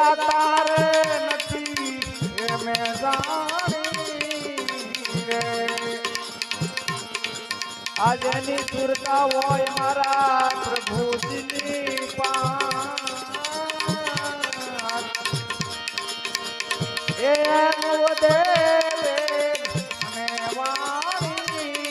એ દાતા રે નથી એ મેં આજની સુરતા હોય મારા પ્રભુજીની વધે અને વાણી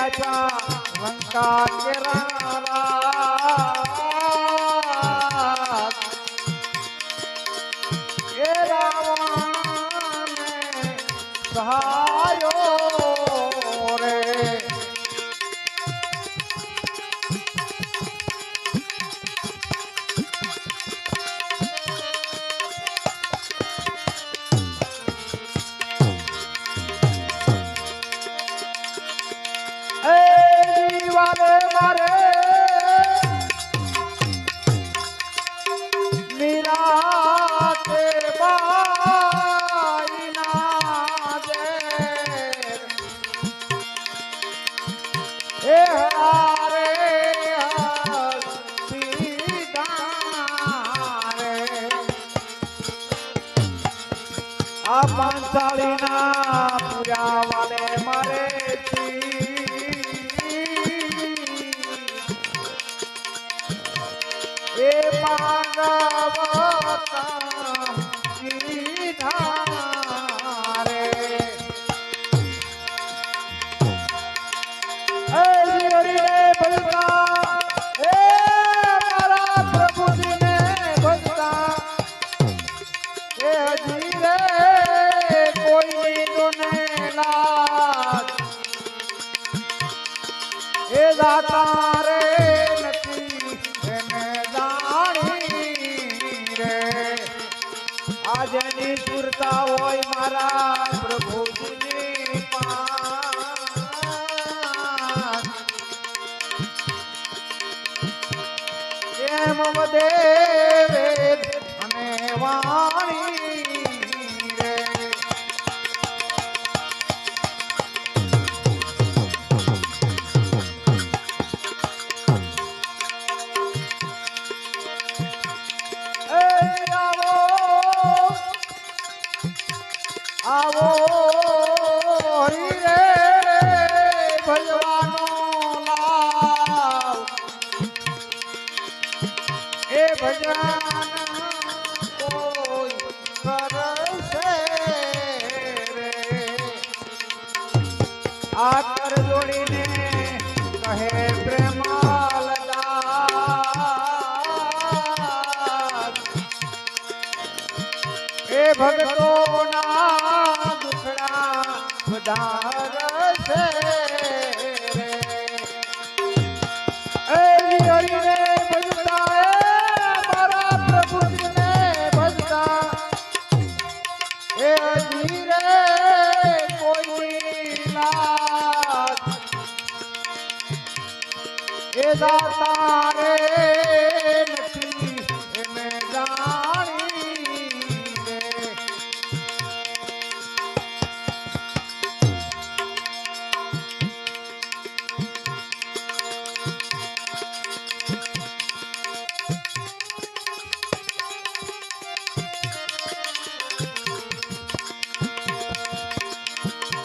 ભીષણ ને આચા લંકા કેરા એ પાંચાળીના પૂજા વાલે મરે એ માંગવતા કીધા આજની સુરતા હોય મારા પ્રભુજીની પાંચ એમ વધે અને વાણી આવો રે ભજવાનો લાવ. એ ભજન કોઈ કરશે રે. આ કર જોડીને કહે પ્રેમાલ એ ના દુખડા વધારશે એ હરિને ભજતા મારા દાતા રે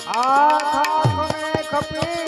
આ થાકને ખપી